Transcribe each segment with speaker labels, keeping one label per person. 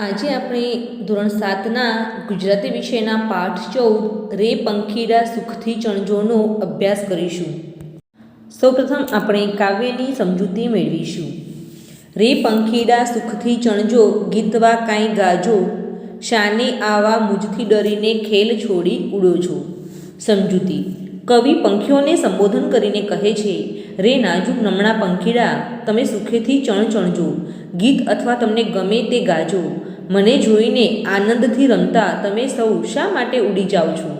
Speaker 1: આજે આપણે ધોરણ સાતના ગુજરાતી વિષયના પાઠ ચૌદ રે પંખીડા સુખથી ચણજોનો અભ્યાસ કરીશું. સૌપ્રથમ આપણે કાવ્યની સમજૂતી મેળવીશું. રે પંખીડા સુખથી ચણજો, ગીતવા કાંઈ ગાજો, શાને આવા મુજથી ડરીને ખેલ છોડી ઉડો છો. સમજૂતી. કવિ પંખીઓને સંબોધન કરીને કહે છે, રે નાજુક નમણા પંખીડા, તમે સુખેથી ચણ ચણજો. ગીત અથવા તમને ગમે તે ગાજો. મને જોઈને આનંદથી રમતા તમે સૌ શા માટે ઉડી જાઓ છો?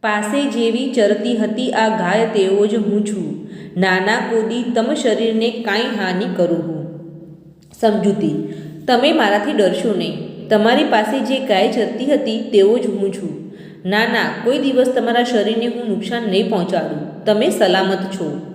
Speaker 1: પાસે જેવી ચરતી હતી આ ગાય તેવો જ હું છું. નાના કોદી તમ શરીરને કાંઈ હાનિ કરું હું. સમજૂતી, તમે મારાથી ડરશો નહીં. તમારી પાસે જે ગાય ચરતી હતી તેવો જ હું છું. ના ના, કોઈ દિવસ તમારા શરીરને હું નુકસાન નહીં પહોંચાડું. તમે સલામત છો.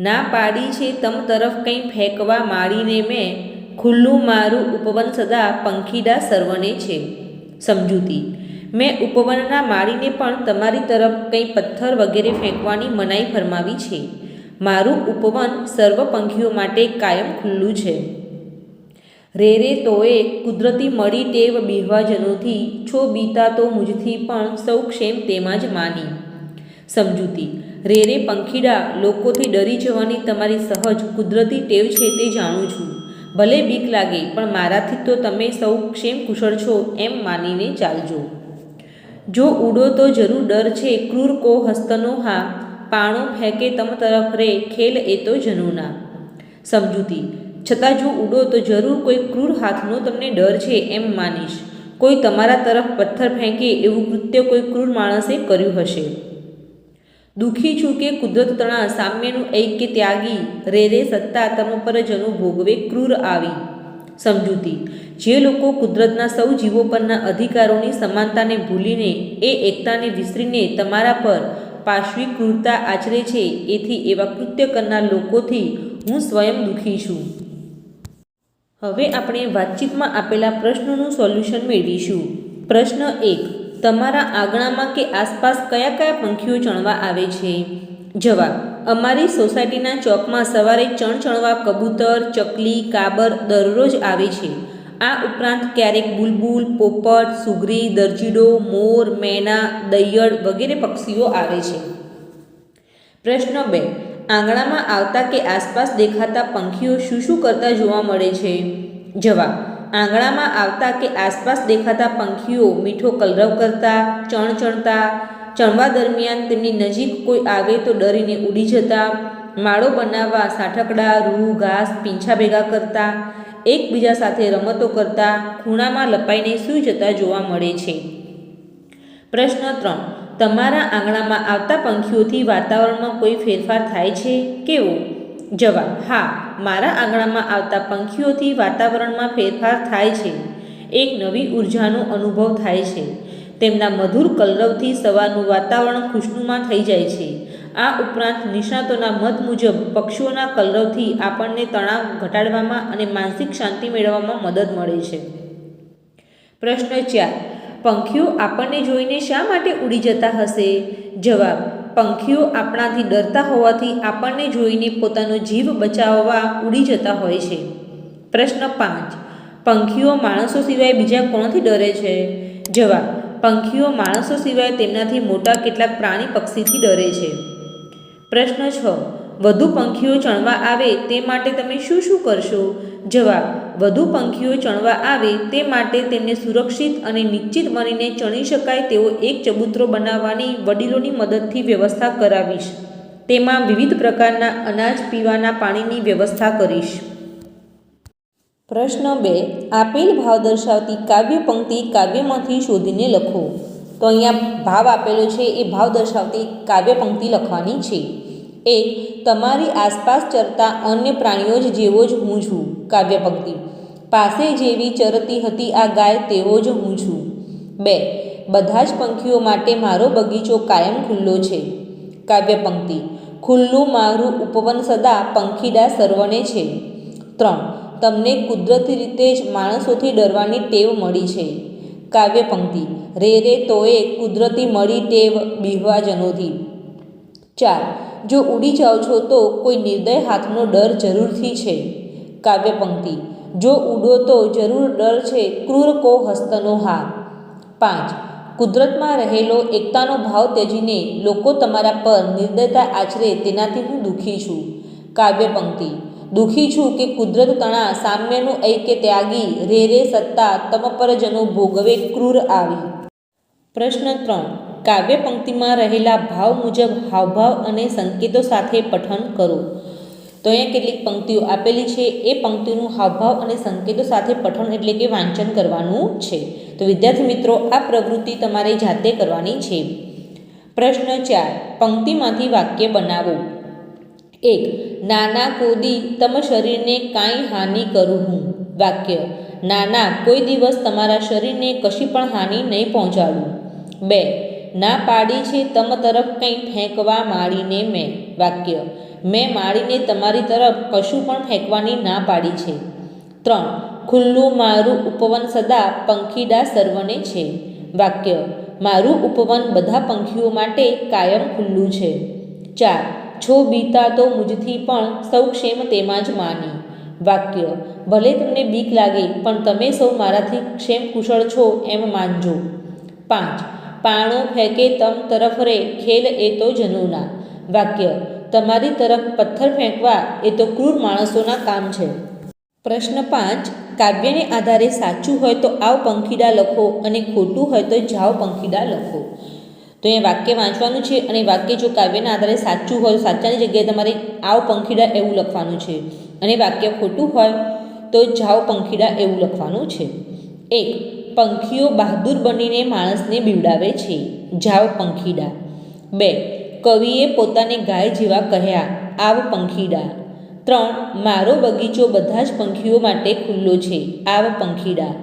Speaker 1: ના પાડી છે તમ તરફ કંઈ ફેંકવા માંડીને મેં ખુલ્લું મારું ઉપવન સદા પંખીડા સર્વને છે. સમજૂતી. મેં ઉપવનના માળીને પણ તમારી તરફ કંઈ પથ્થર વગેરે ફેંકવાની મનાઈ ફરમાવી છે. મારું ઉપવન સર્વ પંખીઓ માટે કાયમ ખુલ્લું છે. રે રે તોએ કુદરતી મળી ટેવ બિહવાજનોથી છો બીતા તો મુજથી પણ સૌ ક્ષેમ તેમાં જ માની. સમજૂતી, રે રે પંખીડા, લોકોથી ડરી જવાની તમારી સહજ કુદરતી ટેવ છે તે જાણું છું. ભલે બીક લાગે, પણ મારાથી તો તમે સૌ ક્ષેમ કુશળ છો એમ માનીને ચાલજો. જો ઉડો તો જરૂર ડર છે, ક્રૂર કો હસ્તનો હા, પાણો ફેંકે તમ તરફ રે, ખેલ એ તો જનુના. સમજૂતી છતાં જો ઉડો તો જરૂર કોઈ ક્રૂર હાથનો તમને ડર છે એમ માનીશ. કોઈ તમારા તરફ પથ્થર ફેંકે એવું કૃત્ય કોઈ ક્રૂર માણસે કર્યું હશે. દુઃખી છું કે કુદરત તણા સામ્યનું ઐક્ય ત્યાગી રે રે સત્તા તમ પર જનું ભોગવે ક્રૂર આવી. સમજૂતી. જે લોકો કુદરતના સૌ જીવો પરના અધિકારોની સમાનતાને ભૂલીને એ એકતાને વિસરીને તમારા પર પાશ્વી ક્રૂરતા આચરે છે એથી એવા કૃત્ય કરનાર લોકોથી હું સ્વયં દુઃખી છું. હવે આપણે વાતચીતમાં આપેલા પ્રશ્નોનું સોલ્યુશન મેળવીશું. પ્રશ્ન એક, તમારા આંગણામાં કે આસપાસ કયા કયા પંખીઓ ચણવા આવે છે? જવાબ, અમારી સોસાયટીના ચોકમાં સવારે ચણ ચણવા કબૂતર, ચકલી, કાબર દરરોજ આવે છે. આ ઉપરાંત ક્યારેક બુલબુલ, પોપટ, સુગરી, દરજીડો, મોર, મેના, દૈયડ વગેરે પક્ષીઓ આવે છે. પ્રશ્ન બે આંગણામાં આવતા કે આસપાસ દેખાતા પંખીઓ શું શું કરતા જોવા મળે છે? જવાબ, આંગણામાં આવતા કે આસપાસ દેખાતા પંખીઓ મીઠો કલરવ કરતા, ચણ ચણતા, ચણવા દરમિયાન તેમની નજીક કોઈ આવે તો ડરીને ઉડી જતા, માળો બનાવવા સાઠકડા, રૂ, ઘાસ, પીંછા ભેગા કરતા, એકબીજા સાથે રમતો કરતા, ખૂણામાં લપાઈને સૂઈ જતા જોવા મળે છે. પ્રશ્ન ત્રણ તમારા આંગણામાં આવતા પંખીઓથી વાતાવરણમાં કોઈ ફેરફાર થાય છે? કેવો? જવાબ, હા, મારા આંગણામાં આવતા પંખીઓથી વાતાવરણમાં ફેરફાર થાય છે. એક નવી ઉર્જાનો અનુભવ થાય છે. તેમના મધુર કલરવથી સવારનું વાતાવરણ ખુશનુમા થઈ જાય છે. આ ઉપરાંત નિષ્ણાતોના મત મુજબ પક્ષીઓના કલરવથી આપણને તણાવ ઘટાડવામાં અને માનસિક શાંતિ મેળવવામાં મદદ મળે છે. પ્રશ્ન ચાર પંખીઓ આપણને જોઈને શા માટે ઉડી જતા હશે? જવાબ, પંખીઓ આપણાથી ડરતા હોવાથી આપણને જોઈને પોતાનો જીવ બચાવવા ઉડી જતા હોય છે. પ્રશ્ન પાંચ, પંખીઓ માણસો સિવાય બીજા કોણથી ડરે છે? જવાબ, પંખીઓ માણસો સિવાય તેમનાથી મોટા કેટલાક પ્રાણી પક્ષીથી ડરે છે. પ્રશ્ન છ વધુ પંખીઓ ચણવા આવે તે માટે તમે શું શું કરશો? જવાબ, વધુ પંખીઓ ચણવા આવે તે માટે તેમને સુરક્ષિત અને નિશ્ચિત બનીને ચણી શકાય તેવો એક ચબૂતરો બનાવવાની વડીલોની મદદથી વ્યવસ્થા કરાવીશ. તેમાં વિવિધ પ્રકારના અનાજ પીવાના પાણીની વ્યવસ્થા કરીશ. પ્રશ્ન બે, આપેલ ભાવ દર્શાવતી કાવ્ય પંક્તિ કાવ્યમાંથી શોધીને લખો. તો અહીંયા ભાવ આપેલો છે એ ભાવ દર્શાવતી કાવ્ય પંક્તિ લખવાની છે. એક, તમારી આસપાસ ચરતા અન્ય પ્રાણીઓ જ જેવો જ હું છું કાવ્યપંક્તિ પાસે જેવી ચરતી હતી આ ગાય તેવો જ હું છું. બે, બધા જ પંખીઓ માટે મારો બગીચો કાયમ ખુલ્લો છે. કાવ્ય પંક્તિ ખુલ્લું મારું ઉપવન સદા પંખીડા સર્વને છે. ત્રણ, તમને કુદરતી રીતે જ માણસોથી ડરવાની ટેવ મળી છે. કાવ્ય પંક્તિ રે રે તોએ કુદરતી મળી ટેવ બિહવાજનોથી ચાર જો ઉડી જાઓ છો તો કોઈ નિર્દય હાથનો ડર જરૂરથી છે. કાવ્ય પંક્તિ, જો ઉડો તો જરૂર ડર છે, ક્રૂર કો હસ્તનો હા પાંચ, કુદરતમાં રહેલો એકતાનો ભાવ ત્યજીને લોકો તમારા પર નિર્દયતા આચરે તેનાથી હું દુઃખી છું. કાવ્ય પંક્તિ, દુઃખી છું કે કુદરત તણા સામ્યનું ઐક્ય ત્યાગી રે રે સત્તા તમ પર ભોગવે ક્રૂર આવી. પ્રશ્ન ત્રણ કાવ્ય પંક્તિમાં રહેલા ભાવ મુજબ હાવભાવ અને સંકેતો સાથે પઠન કરો. તો અહીંયા કેટલીક પંક્તિઓ આપેલી છે. એ પંક્તિનું હાવભાવ અને સંકેતો સાથે પઠન એટલે કે વાંચન કરવાનું છે. તો વિદ્યાર્થી મિત્રો, આ પ્રવૃત્તિ તમારે જાતે કરવાની છે. પ્રશ્ન ચાર, પંક્તિમાંથી વાક્ય બનાવો. એક, નાના કોદી, તમ શરીરને કાંઈ હાનિ કરું હું. વાક્ય, નાના, કોઈ દિવસ તમારા શરીરને કશી પણ હાનિ નહીં પહોંચાડું. બે ના પાડી છે તમ તરફ કંઈ ફેંકવા માળીને મેં. વાક્ય. મેં માળીને તમારી તરફ કશું પણ ફેંકવાની ના પાડી છે. ત્રણ. ખુલ્લું મારું ઉપવન સદા પંખીડા સર્વને છે. વાક્ય. મારું ઉપવન બધા પંખીઓ માટે કાયમ ખુલ્લું છે. ચાર. છો બીતા તો મુજથી પણ સૌ ક્ષેમ તેમાં જ માની. વાક્ય. ભલે તમને બીક લાગે, પણ તમે સૌ મારાથી ક્ષેમ કુશળ છો એમ માનજો. પાંચ. પાણું ફેંકે તમ તરફ રે, ખેલ એ તો જનુના. વાક્ય, તમારી તરફ પથ્થર ફેંકવા એ તો ક્રૂર માણસોના કામ છે. પ્રશ્ન પાંચ, કાવ્યને આધારે સાચું હોય તો આવ પંખીડા લખો અને ખોટું હોય તો જાવ પંખીડા લખો. તો એ વાક્ય વાંચવાનું છે અને વાક્ય જો કાવ્યના આધારે સાચું હોય સાચાની જગ્યાએ તમારે આવ પંખીડા એવું લખવાનું છે. અને વાક્ય ખોટું હોય તો જાવ પંખીડા એવું લખવાનું છે. એક પંખીઓ બહાદુર બનીને માણસને બીવડાવે છે. જાવ પંખીડા. બે, કવિએ પોતાને ગાય જેવા કહ્યા, આવ પંખીડા. ત્રણ, મારો બગીચો બધા જ પંખીઓ માટે ખુલ્લો છે. આવ પંખીડા.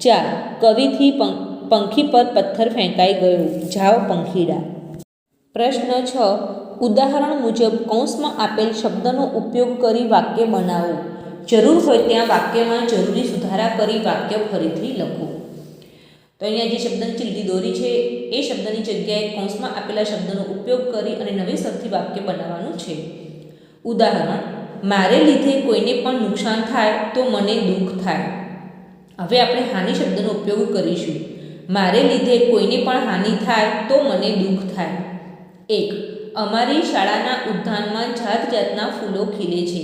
Speaker 1: ચાર, કવિથી પંખી પર પથ્થર ફેંકાઈ ગયો. જાવ પંખીડા. પ્રશ્ન છ, ઉદાહરણ મુજબ કૌંસમાં આપેલ શબ્દનો ઉપયોગ કરી વાક્ય બનાવો. જરૂર હોય ત્યાં વાક્યમાં જરૂરી સુધારા કરી વાક્ય ફરીથી લખો. તો અહીંયા જે શબ્દની ચીલટી દોરી છે, એ શબ્દની જગ્યાએ કૌંસમાં આપેલા શબ્દનો ઉપયોગ કરી અને નવેસરથી વાક્ય બનાવવાનું છે. ઉદાહરણ, મારે લીધે કોઈને પણ નુકસાન થાય તો મને દુઃખ થાય. હવે આપણે હાનિ શબ્દનો ઉપયોગ કરીશું. મારે લીધે કોઈને પણ હાનિ થાય તો મને દુઃખ થાય. એક, અમારી શાળાના ઉદ્યાનમાં જાત જાતના ફૂલો ખીલે છે.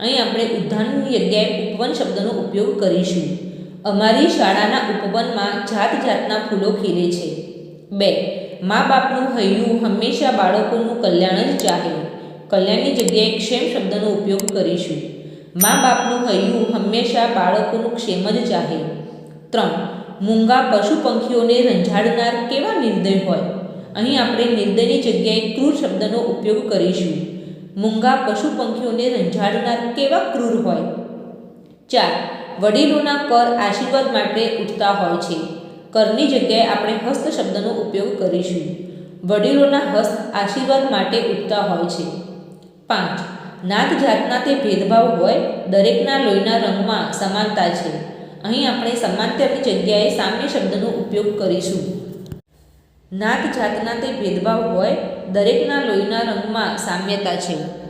Speaker 1: અહીં આપણે ઉદ્યાનની જગ્યાએ ઉપવન શબ્દનો ઉપયોગ કરીશું. અમારી શાળાના ઉપવનમાં જાત જાતના ફૂલો ખીલે છે. બે, મા બાપનું હૈયું હંમેશા બાળકોનું કલ્યાણ જ ચાહે. કલ્યાણની જગ્યાએ ક્ષેમ શબ્દનો ઉપયોગ કરીશું. મા બાપનું હૈયું હંમેશા બાળકોનું ક્ષેમ જ ચાહે. ત્રણ, મૂંગા પશુ પંખીઓને રંજાડનાર કેવા નિર્દય હોય? અહીં આપણે નિર્દયની જગ્યાએ ક્રૂર શબ્દનો ઉપયોગ કરીશું. મૂંગા પશુ પંખીઓને રંજાડનાર કેવા ક્રૂર હોય? ચાર વડીલોના કર આશીર્વાદ માટે ઉઠતા હોય છે. કરની જગ્યાએ આપણે હસ્ત શબ્દનો ઉપયોગ કરીશું. વડીલોના હસ્ત આશીર્વાદ માટે ઉઠતા હોય છે. પાંચ. નાત જાતના તે ભેદભાવ હોય, દરેકના લોહીના રંગમાં સમાનતા છે. અહીં આપણે સમાંતરની જગ્યાએ સામ્ય શબ્દનો ઉપયોગ કરીશું. નાત જાતના તે ભેદભાવ હોય, દરેકના લોહીના રંગમાં સામ્યતા છે.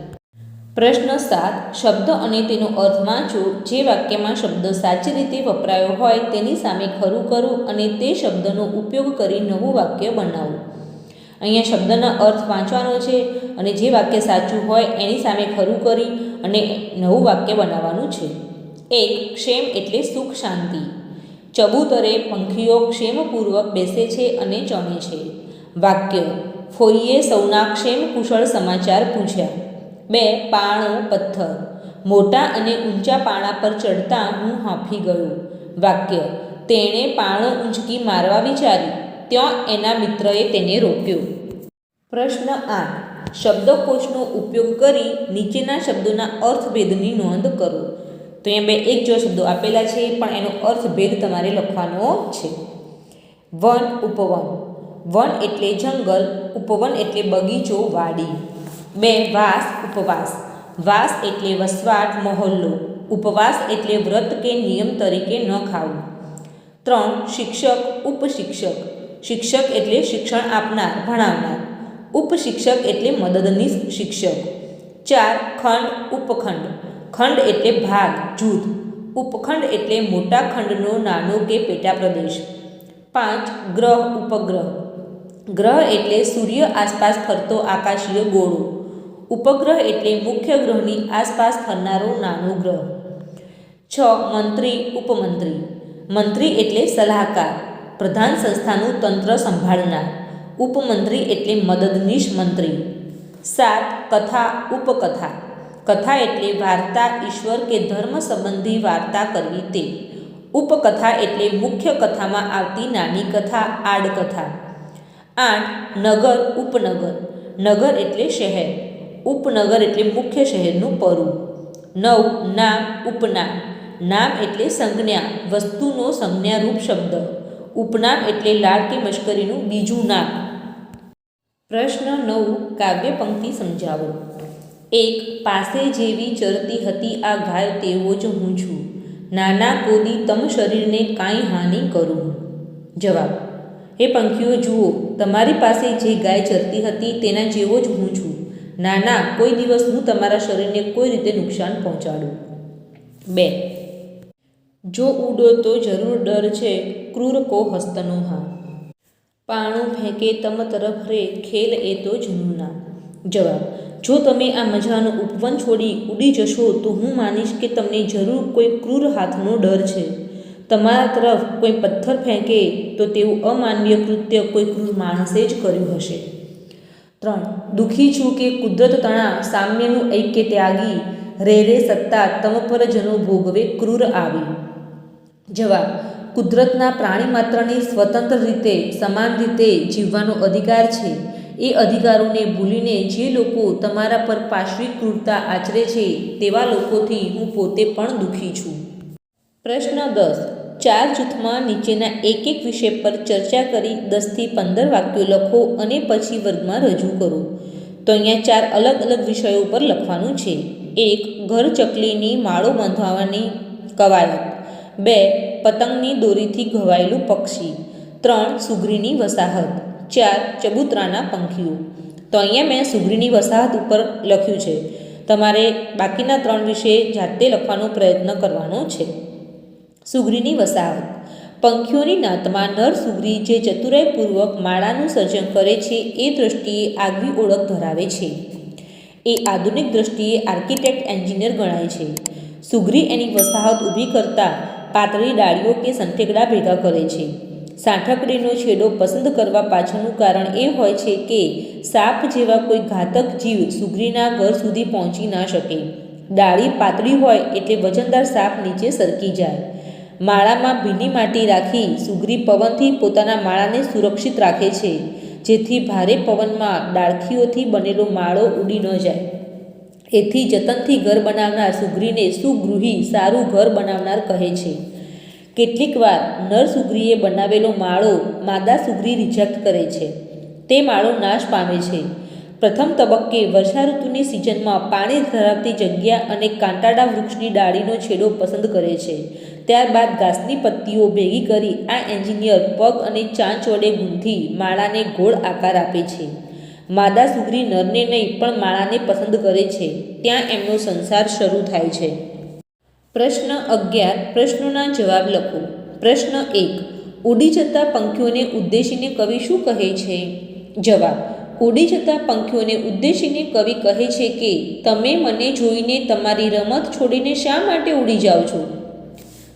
Speaker 1: પ્રશ્ન સાત, શબ્દ અને તેનો અર્થ વાંચો. જે વાક્યમાં શબ્દ સાચી રીતે વપરાયો હોય તેની સામે ખરું કરું અને તે શબ્દનો ઉપયોગ કરી નવું વાક્ય બનાવું. અહીંયા શબ્દના અર્થ વાંચવાનો છે અને જે વાક્ય સાચું હોય એની સામે ખરું કરી અને નવું વાક્ય બનાવવાનું છે. એક, ક્ષેમ એટલે સુખ, શાંતિ. ચબૂતરે પંખીઓ ક્ષેમપૂર્વક બેસે છે અને ચણે છે. વાક્ય ફોઈએ સૌના ક્ષેમ કુશળ સમાચાર પૂછ્યા. બે પાણો પથ્થર. મોટા અને ઊંચા પાણા પર ચડતા હું હાંફી ગયો. વાક્ય, તેણે પાણો ઊંચકી મારવા વિચાર્યું. ત્યાં એના મિત્રએ તેને રોક્યો. પ્રશ્ન આઠ, શબ્દકોશનો ઉપયોગ કરી નીચેના શબ્દોના અર્થભેદની નોંધ કરો. તો અહીંયા બે એક જો શબ્દો આપેલા છે, પણ એનો અર્થભેદ તમારે લખવાનો છે. વન, ઉપવન. વન એટલે જંગલ, ઉપવન એટલે બગીચો, વાડી. બે વાસ ઉપવાસ. વાસ એટલે વસવાટ, મહોલ્લો. ઉપવાસ એટલે વ્રત કે નિયમ તરીકે ન ખાવું. ત્રણ, શિક્ષક, ઉપશિક્ષક. શિક્ષક એટલે શિક્ષણ આપનાર, ભણાવનાર. ઉપશિક્ષક એટલે મદદનીશ શિક્ષક. ચાર, ખંડ, ઉપખંડ. ખંડ એટલે ભાગ, જૂથ. ઉપખંડ એટલે મોટા ખંડનો નાનો કે પેટા પ્રદેશ. પાંચ, ગ્રહ, ઉપગ્રહ. ગ્રહ એટલે સૂર્ય આસપાસ ફરતો આકાશીય ગોળો. ઉપગ્રહ એટલે મુખ્ય ગ્રહની આસપાસ ફરનારો નાનો ગ્રહ. છ, મંત્રી, ઉપમંત્રી. મંત્રી એટલે સલાહકાર. પ્રધાન સંસ્થાનું તંત્ર સંભાળનાર. ઉપમંત્રી એટલે મદદનીશ મંત્રી. સાત, કથા, ઉપકથા. કથા એટલે વાર્તા, ઈશ્વર કે ધર્મ સંબંધી વાર્તા કરવી તે. ઉપકથા એટલે મુખ્ય કથામાં આવતી નાની કથા, આડકથા. આઠ, નગર, ઉપનગર. નગર એટલે શહેર. ઉપનગર એટલે મુખ્ય શહેરનું પરું. નવ, નામ, ઉપનામ. નામ એટલે સંજ્ઞા, વસ્તુનો સંજ્ઞારૂપ શબ્દ. ઉપનામ એટલે લાડ કે મશ્કરીનું બીજું નામ. પ્રશ્ન નવ, કાવ્ય પંક્તિ સમજાવો. એક, પાસે જેવી ચરતી હતી આ ગાય તેવો જ હું છું. નાના કોદી તમ શરીરને કાંઈ હાનિ કરું. જવાબ એ પંખીઓ, જુઓ, તમારી પાસે જે ગાય ચરતી હતી તેના જેવો જ હું છું. ના ના, કોઈ દિવસ હું તમારા શરીરને કોઈ રીતે નુકસાન પહોંચાડું. બે. જો ઉડો તો જરૂર ડર છે, ક્રૂર કો હસ્તનો હા. પાણું ફેંકે તમ તરફ રે, ખેલ એ તો જનુના. જવાબ, જો તમે આ મજાનું ઉપવન છોડી ઉડી જશો, તો હું માનીશ કે તમને જરૂર કોઈ ક્રૂર હાથનો ડર છે. તમારા તરફ કોઈ પથ્થર ફેંકે, તો તેવું અમાનવીય કૃત્ય કોઈ ક્રૂર માણસે જ કર્યું હશે. ત્રણ. દુઃખી છું કે કુદરત તણા સામ્યનું ઐક્ય ત્યાગી, રે રે સત્તા તમ પર જનો ભોગવે ક્રૂર આવી. જવાબ, કુદરતના પ્રાણી માત્રની સ્વતંત્ર રીતે, સમાન રીતે જીવવાનો અધિકાર છે. એ અધિકારોને ભૂલીને જે લોકો તમારા પર પાશ્વિક ક્રૂરતા આચરે છે, તેવા લોકોથી હું પોતે પણ દુઃખી છું. પ્રશ્ન દસ. ચાર જૂથમાં નીચેના એક એક વિષય પર ચર્ચા કરી દસથી પંદર વાક્યો લખો અને પછી વર્ગમાં રજૂ કરો. તો અહીંયા ચાર અલગ અલગ વિષયો પર લખવાનું છે. એક, ઘર ચકલીની માળો બાંધવાની કવાયત. બે, પતંગની દોરીથી ઘવાયેલું પક્ષી. ત્રણ સુઘરીની વસાહત. ચાર, ચબૂતરાના પંખીઓ. તો અહીંયા મેં સુઘરીની વસાહત ઉપર લખ્યું છે. તમારે બાકીના ત્રણ વિશે જાતે લખવાનો પ્રયત્ન કરવાનો છે. સુગરીની વસાહત. પંખીઓની નાતમાં નર સુગ્રી જે ચતુરાઈપૂર્વક માળાનું સર્જન કરે છે, એ દૃષ્ટિએ આગવી ઓળખ ધરાવે છે. એ આધુનિક દ્રષ્ટિએ આર્કિટેક્ટ એન્જિનિયર ગણાય છે. સુગ્રી એની વસાહત ઊભી કરતા પાતળી ડાળીઓ કે સંઠેકડા ભેગા કરે છે. સાંઠકડીનો છેડો પસંદ કરવા પાછળનું કારણ એ હોય છે કે, સાપ જેવા કોઈ ઘાતક જીવ સુગ્રીના ઘર સુધી પહોંચી ના શકે. ડાળી પાતળી હોય એટલે વજનદાર સાપ નીચે સરકી જાય. માળામાં ભીની માટી રાખી સુગ્રી પવનથી પોતાના માળાને સુરક્ષિત રાખે છે, જેથી ભારે પવનમાં ડાળખીઓથી બનેલો માળો ઉડી ન જાય. એથી જતનથી ઘર બનાવનાર સુગ્રીને સુગૃહી સારું ઘર બનાવનાર કહે છે. કેટલીક વાર નર સુગ્રીએ બનાવેલો માળો માદા સુગ્રી રિજેક્ટ કરે છે. તે માળો નાશ પામે છે. પ્રથમ તબક્કે વર્ષા ઋતુની સિઝનમાં પાણી ધરાવતી જગ્યા અને કાંટાળા વૃક્ષની ડાળીનો છેડો પસંદ કરે છે. ત્યારબાદ ઘાસની પત્તીઓ ભેગી કરી આ એન્જિનિયર પગ અને ચાંચ વડે ગૂંથી માળાને ગોળ આકાર આપે છે. માદા સુગરી નરને નહીં, પણ માળાને પસંદ કરે છે. ત્યાં એમનો સંસાર શરૂ થાય છે. પ્રશ્ન અગિયાર, પ્રશ્નોના જવાબ લખો. પ્રશ્ન એક, ઉડી જતા પંખીઓને ઉદ્દેશીને કવિ શું કહે છે? જવાબ ઉડી જતા પંખીઓને ઉદ્દેશીને કવિ કહે છે કે, તમે મને જોઈને તમારી રમત છોડીને શા માટે ઉડી જાઓ છો?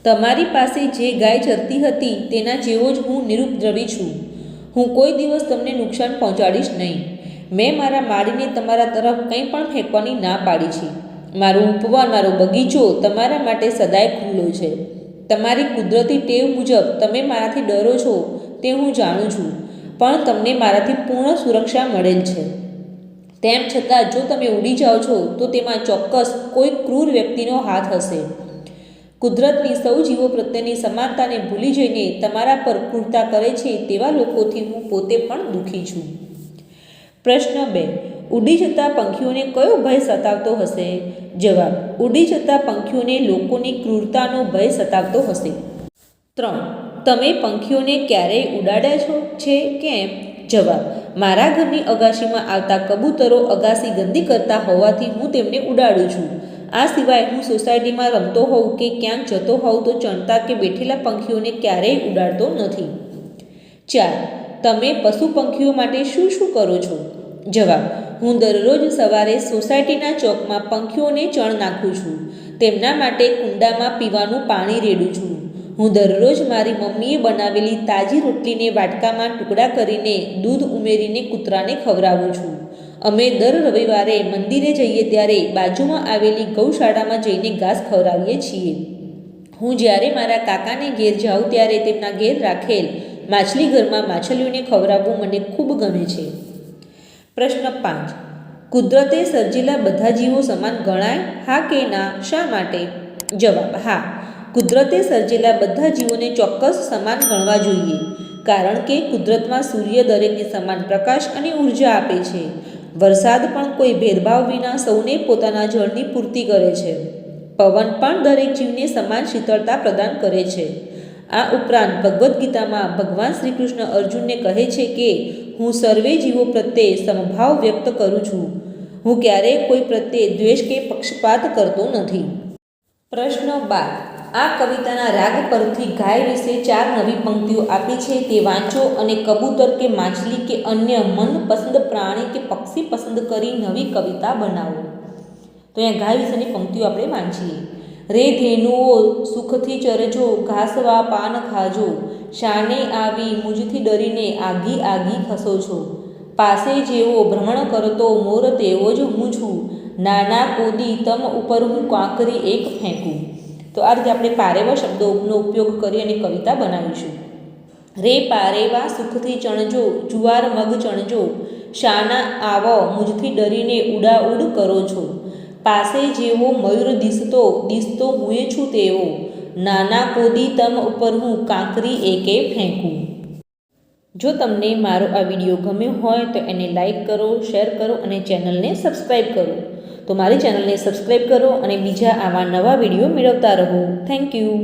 Speaker 1: તમારી પાસે જે ગાય ચરતી હતી તેના જેવો જ હું નિરુપદ્રવી છું. હું કોઈ દિવસ તમને નુકસાન પહોંચાડીશ નહીં. મેં મારા માળીને તમારા તરફ કંઈ પણ ફેંકવાની ના પાડી છે. મારું ઉપવન, મારો બગીચો તમારા માટે સદાય ખુલ્લો છે. તમારી કુદરતી ટેવ મુજબ તમે મારાથી ડરો છો તે હું જાણું છું. પણ તમને મારાથી પૂર્ણ સુરક્ષા મળેલ છે. તેમ છતાં, જો તમે ઉડી જાઓ છો, તો તેમાં ચોક્કસ કોઈ ક્રૂર વ્યક્તિનો હાથ હશે. કુદરતની સૌ જીવો પ્રત્યેની સમાનતાને ભૂલી જઈને તમારા પર ક્રૂરતા કરે છે તેવા લોકોથી હું પોતે પણ દુઃખી છું. પ્રશ્ન બે, ઉડી જતા પંખીઓને કયો ભય સતાવતો હશે? જવાબ, ઉડી જતા પંખીઓને લોકોની ક્રૂરતાનો ભય સતાવતો હશે. ત્રણ તમે પંખીઓને ક્યારેય ઉડાડ્યા છો? છે કેમ? જવાબ, મારા ઘરની અગાશીમાં આવતા કબૂતરો અગાશી ગંદી કરતા હોવાથી હું તેમને ઉડાડું છું. આ સિવાય હું સોસાયટીમાં રમતો હોઉં કે ક્યાંક જતો હોઉં તો ચણતા કે બેઠેલા પંખીઓને ક્યારેય ઉડાડતો નથી. ચાર, તમે પશુ પંખીઓ માટે શું શું કરો છો? જવાબ, હું દરરોજ સવારે સોસાયટીના ચોકમાં પંખીઓને ચણ નાખું છું. તેમના માટે કુંડામાં પીવાનું પાણી રેડું છું. હું દરરોજ મારી મમ્મીએ બનાવેલી તાજી રોટલીને વાટકામાં ટુકડા કરીને દૂધ ઉમેરીને કૂતરાને ખવડાવું છું. અમે દર રવિવારે મંદિરે જઈએ ત્યારે બાજુમાં આવેલી ગૌશાળામાં જઈને ઘાસ ખવડાવીએ છીએ. હું જ્યારે મારા કાકાને ઘેર જાઉં ત્યારે તેમના ઘેર રાખેલ માછલી ઘરમાં માછલીઓને ખવડાવવું મને ખૂબ ગમે છે. પ્રશ્ન પાંચ. કુદરતે સર્જેલા બધા જીવો સમાન ગણાય? હા કે ના? શા માટે? જવાબ હા. કુદરતે સર્જેલા બધા જીવોને ચોક્કસ સમાન ગણવા જોઈએ, કારણ કે કુદરતમાં સૂર્ય દરેકને સમાન પ્રકાશ અને ઊર્જા આપે છે. વરસાદ પણ કોઈ ભેદભાવ વિના સૌને પોતાના જળની પૂર્તિ કરે છે. પવન પણ દરેક જીવને સમાન શીતળતા પ્રદાન કરે છે. આ ઉપરાંત ભગવદ્ ગીતામાં ભગવાન શ્રી કૃષ્ણ અર્જુનને કહે છે કે, હું સર્વે જીવો પ્રત્યે સમભાવ વ્યક્ત કરું છું. હું ક્યારેય કોઈ પ્રત્યે દ્વેષ કે પક્ષપાત કરતો નથી. પ્રશ્ન બાર. આ કવિતાના રાગ પરથી ગાય વિશે ચાર નવી પંક્તિઓ આપી છે. તે વાંચો અને કબૂતર કે માછલી કે અન્ય મનપસંદ પ્રાણી કે પક્ષી પસંદ કરી નવી કવિતા બનાવો. તો અહીંયા ગાય વિશેની પંક્તિઓ આપણે વાંચીએ. રે ધેનુઓ સુખથી ચરજો, ઘાસવા પાન ખાજો. શાને આવી મુજથી ડરીને આગી આગી ખસો છો પાસે જેવો ભ્રમણ કરતો મોર તેવો જ હું છું. નાના કોદી તમ ઉપર હું કાંકરી એક ફેંકું. તો આ રીતે આપણે પારેવા શબ્દોનો ઉપયોગ કરી અને કવિતા બનાવીશું. રે પારેવા સુખથી ચણજો, જુવાર મગ ચણજો, શાના આવો, મુજથી ડરીને ઉડાઉડ કરો છો. પાસે જેવો મયુર દિસતો દિસતો હુંએ છું તેવો. નાના કોદી તમ ઉપર હું કાંકરી એકે ફેંકું. જો તમને મારો આ વીડિયો ગમ્યો હોય તો એને લાઈક કરો, શેર કરો અને ચેનલને સબસ્ક્રાઈબ કરો. તો મારી ચેનલને સબસ્ક્રાઈબ કરો અને બીજા આવા નવા વીડિયો મેળવતા રહો. Thank you